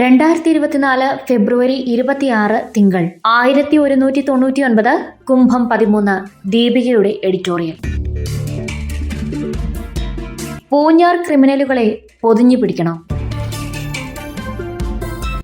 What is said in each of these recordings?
രണ്ടായിരത്തി ഇരുപത്തിനാല് ഫെബ്രുവരി ഇരുപത്തിയാറ് തിങ്കൾ ആയിരത്തി ഒരുന്നൂറ്റി തൊണ്ണൂറ്റി ഒൻപത് കുംഭം പതിമൂന്ന് ദീപികയുടെ എഡിറ്റോറിയൽ പൂഞ്ഞാർ ക്രിമിനലുകളെ പൊതിഞ്ഞു പിടിക്കണം.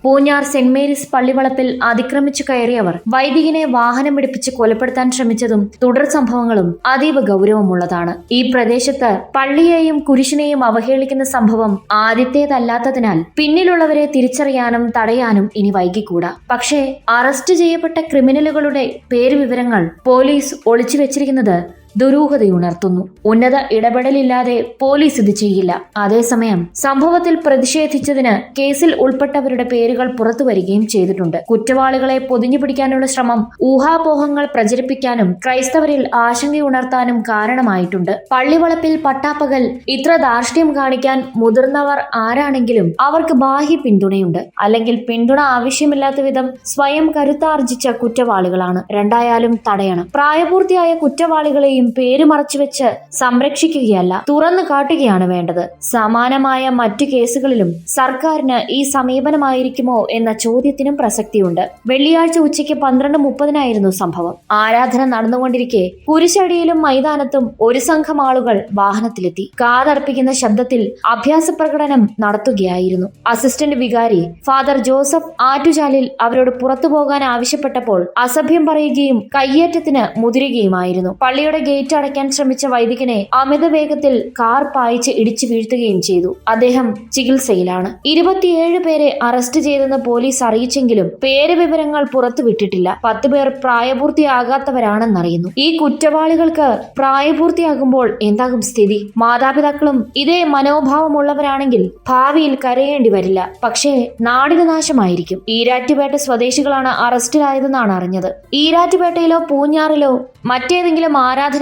പൂഞ്ഞാർ സെന്റ് മേരീസ് പള്ളിവളപ്പിൽ അതിക്രമിച്ചു കയറിയവർ വൈദികനെ വാഹനം പിടിപ്പിച്ച് കൊലപ്പെടുത്താൻ ശ്രമിച്ചതും തുടർ സംഭവങ്ങളും അതീവ ഗൗരവമുള്ളതാണ്. ഈ പ്രദേശത്ത് പള്ളിയെയും കുരിശിനെയും അവഹേളിക്കുന്ന സംഭവം ആദ്യത്തേതല്ലാത്തതിനാൽ പിന്നിലുള്ളവരെ തിരിച്ചറിയാനും തടയാനും ഇനി വൈകിക്കൂടാ. പക്ഷേ അറസ്റ്റ് ചെയ്യപ്പെട്ട ക്രിമിനലുകളുടെ പേരുവിവരങ്ങൾ പോലീസ് ഒളിച്ചു വെച്ചിരിക്കുന്നത് ദുരൂഹതയുണർത്തുന്നു. ഉന്നത ഇടപെടലില്ലാതെ പോലീസ് ഇത് ചെയ്യില്ല. അതേസമയം സംഭവത്തിൽ പ്രതിഷേധിച്ചതിന് കേസിൽ ഉൾപ്പെട്ടവരുടെ പേരുകൾ പുറത്തു വരികയും ചെയ്തിട്ടുണ്ട്. കുറ്റവാളികളെ പൊതിഞ്ഞു പിടിക്കാനുള്ള ശ്രമം ഊഹാപോഹങ്ങൾ പ്രചരിപ്പിക്കാനും ക്രൈസ്തവരിൽ ആശങ്കയുണർത്താനും കാരണമായിട്ടുണ്ട്. പള്ളിവളപ്പിൽ പട്ടാപ്പകൽ ഇത്ര ധാർഷ്ട്യം കാണിക്കാൻ മുതിർന്നവർ ആരാണെങ്കിലും അവർക്ക് ബാഹ്യ പിന്തുണയുണ്ട്. അല്ലെങ്കിൽ പിന്തുണ ആവശ്യമില്ലാത്ത വിധം സ്വയം കരുത്താർജിച്ച കുറ്റവാളികളാണ്. രണ്ടായാലും തടയണം. പ്രായപൂർത്തിയായ കുറ്റവാളികളെയും പേര് മറച്ചുവെച്ച് സംരക്ഷിക്കുകയല്ല തുറന്നു കാട്ടുകയാണ് വേണ്ടത്. സമാനമായ മറ്റു കേസുകളിലും സർക്കാരിന് ഈ സമീപനമായിരിക്കുമോ എന്ന ചോദ്യത്തിനും പ്രസക്തിയുണ്ട്. വെള്ളിയാഴ്ച ഉച്ചയ്ക്ക് പന്ത്രണ്ട് മുപ്പതിനായിരുന്നു സംഭവം. ആരാധന നടന്നുകൊണ്ടിരിക്കെ കുരിശടിയിലും മൈതാനത്തും ഒരു സംഘം ആളുകൾ വാഹനത്തിലെത്തി. കാതർപ്പിക്കുന്ന ശബ്ദത്തിൽ അഭ്യാസ പ്രകടനം നടത്തുകയായിരുന്നു. അസിസ്റ്റന്റ് വികാരി ഫാദർ ജോസഫ് ആറ്റുചാലിൽ അവരോട് പുറത്തു പോകാൻ ആവശ്യപ്പെട്ടപ്പോൾ അസഭ്യം പറയുകയും കയ്യേറ്റത്തിന് മുതിരുകയുമായിരുന്നു. പള്ളിയുടെ ഗേറ്റ് അടയ്ക്കാൻ ശ്രമിച്ച വൈദികനെ അമിത വേഗത്തിൽ കാർ പായിച്ച് ഇടിച്ചു വീഴ്ത്തുകയും ചെയ്തു. അദ്ദേഹം ചികിത്സയിലാണ്. ഇരുപത്തിയേഴ് പേരെ അറസ്റ്റ് ചെയ്തെന്ന് പോലീസ് അറിയിച്ചെങ്കിലും പേര് വിവരങ്ങൾ പുറത്തുവിട്ടിട്ടില്ല. പത്ത് പേർ പ്രായപൂർത്തിയാകാത്തവരാണെന്നറിയുന്നു. ഈ കുറ്റവാളികൾക്ക് പ്രായപൂർത്തിയാകുമ്പോൾ എന്താകും സ്ഥിതി? മാതാപിതാക്കളും ഇതേ മനോഭാവമുള്ളവരാണെങ്കിൽ ഭാവിയിൽ കരയേണ്ടി വരില്ല. പക്ഷേ നാടിന് നാശമായിരിക്കും. ഈരാറ്റുപേട്ട സ്വദേശികളാണ് അറസ്റ്റിലായതെന്നാണ് അറിഞ്ഞത്. ഈരാറ്റുപേട്ടയിലോ പൂഞ്ഞാറിലോ മറ്റേതെങ്കിലും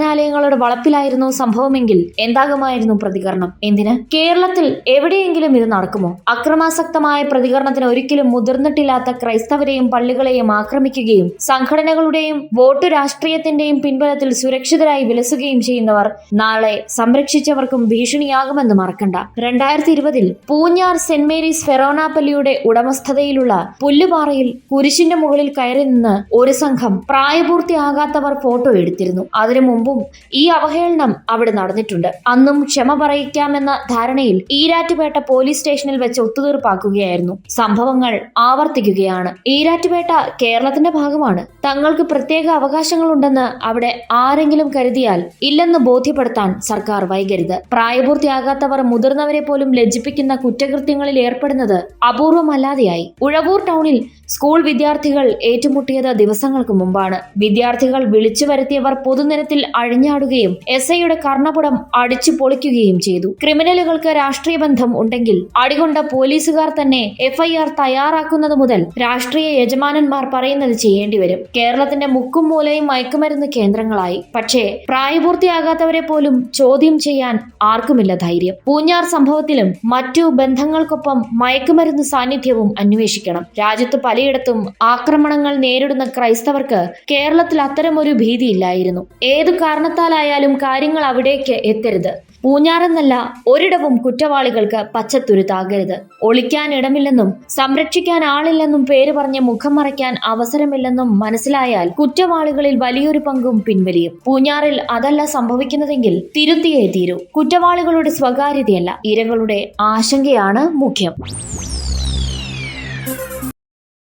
ആരാധനാലയങ്ങളുടെ വളപ്പിലായിരുന്നു സംഭവമെങ്കിൽ എന്താകുമായിരുന്നു പ്രതികരണം? എന്തിന്? കേരളത്തിൽ എവിടെയെങ്കിലും ഇത് നടക്കുമോ? അക്രമാസക്തമായ പ്രതികരണത്തിന് ഒരിക്കലും മുതിർന്നിട്ടില്ലാത്ത ക്രൈസ്തവരെയും പള്ളികളെയും ആക്രമിക്കുകയും സംഘടനകളുടെയും വോട്ടു രാഷ്ട്രീയത്തിന്റെയും പിൻബലത്തിൽ സുരക്ഷിതരായി വിലസുകയും ചെയ്യുന്നവർ നാളെ സംരക്ഷിച്ചവർക്കും ഭീഷണിയാകുമെന്ന് മറക്കണ്ട. രണ്ടായിരത്തി ഇരുപതിൽ പൂഞ്ഞാർ സെന്റ് മേരീസ് ഫെറോന പള്ളിയുടെ ഉടമസ്ഥതയിലുള്ള പുല്ലുപാറയിൽ കുരിശിന്റെ മുകളിൽ കയറി നിന്ന് ഒരു സംഘം പ്രായപൂർത്തിയാകാത്തവർ ഫോട്ടോ എടുത്തിരുന്നു. അതിനു മുമ്പും ഈ അവഹേളനം അവിടെ നടന്നിട്ടുണ്ട്. അന്നും ക്ഷമ പറയിക്കാമെന്ന ധാരണയിൽ ഈരാറ്റുപേട്ട പോലീസ് സ്റ്റേഷനിൽ വെച്ച് ഒത്തുതീർപ്പാക്കുകയായിരുന്നു. സംഭവങ്ങൾ ആവർത്തിക്കുകയാണ്. ഈരാറ്റുപേട്ട കേരളത്തിന്റെ ഭാഗമാണ്. തങ്ങൾക്ക് പ്രത്യേക അവകാശങ്ങളുണ്ടെന്ന് അവിടെ ആരെങ്കിലും കരുതിയാൽ ഇല്ലെന്ന് ബോധ്യപ്പെടുത്താൻ സർക്കാർ വൈകരുത്. പ്രായപൂർത്തിയാകാത്തവർ മുതിർന്നവരെ പോലും ലജ്ജിപ്പിക്കുന്ന കുറ്റകൃത്യങ്ങളിൽ ഏർപ്പെടുന്നത് അപൂർവമല്ലാതെയായി. ഉഴവൂർ ടൗണിൽ സ്കൂൾ വിദ്യാർത്ഥികൾ ഏറ്റുമുട്ടിയത് ദിവസങ്ങൾക്ക് മുമ്പാണ്. വിദ്യാർത്ഥികൾ വിളിച്ചു വരുത്തിയവർ പൊതുനിരത്തിൽ അഴിഞ്ഞാടുകയും എസ് ഐയുടെ കർണപുടം അടിച്ചു പൊളിക്കുകയും ചെയ്തു. ക്രിമിനലുകൾക്ക് രാഷ്ട്രീയ ബന്ധം ഉണ്ടെങ്കിൽ അടികൊണ്ട പോലീസുകാർ തന്നെ എഫ്ഐആർ തയ്യാറാക്കുന്നത് മുതൽ രാഷ്ട്രീയ യജമാനന്മാർ പറയുന്നത് ചെയ്യേണ്ടി വരും. കേരളത്തിന്റെ മുക്കും മൂലയും മയക്കുമരുന്ന് കേന്ദ്രങ്ങളായി. പക്ഷേ പ്രായപൂർത്തിയാകാത്തവരെ പോലും ചോദ്യം ചെയ്യാൻ ആർക്കുമില്ല ധൈര്യം. പൂഞ്ഞാർ സംഭവത്തിലും മറ്റു ബന്ധങ്ങൾക്കൊപ്പം മയക്കുമരുന്ന് സാന്നിധ്യവും അന്വേഷിക്കണം. രാജ്യത്ത് പലയിടത്തും ആക്രമണങ്ങൾ നേരിടുന്ന ക്രൈസ്തവർക്ക് കേരളത്തിൽ അത്തരമൊരു ഭീതിയില്ലായിരുന്നു ഏതു കാരണത്താലായാലും കാര്യങ്ങൾ അവിടേക്ക് എത്തരുത്. പൂഞ്ഞാറെന്നല്ല ഒരിടവും കുറ്റവാളികൾക്ക് പച്ചത്തുരുത്താകരുത്. ഒളിക്കാൻ ഇടമില്ലെന്നും സംരക്ഷിക്കാൻ ആളില്ലെന്നും പേര് പറഞ്ഞ് മുഖം മറയ്ക്കാൻ അവസരമില്ലെന്നും മനസ്സിലായാൽ കുറ്റവാളികളിൽ വലിയൊരു പങ്കും പിൻവലിയും. പൂഞ്ഞാറിൽ അതല്ല സംഭവിക്കുന്നതെങ്കിൽ തിരുത്തിയേ തീരൂ. കുറ്റവാളികളുടെ സ്വകാര്യതയല്ല ഇരകളുടെ ആശങ്കയാണ് മുഖ്യം.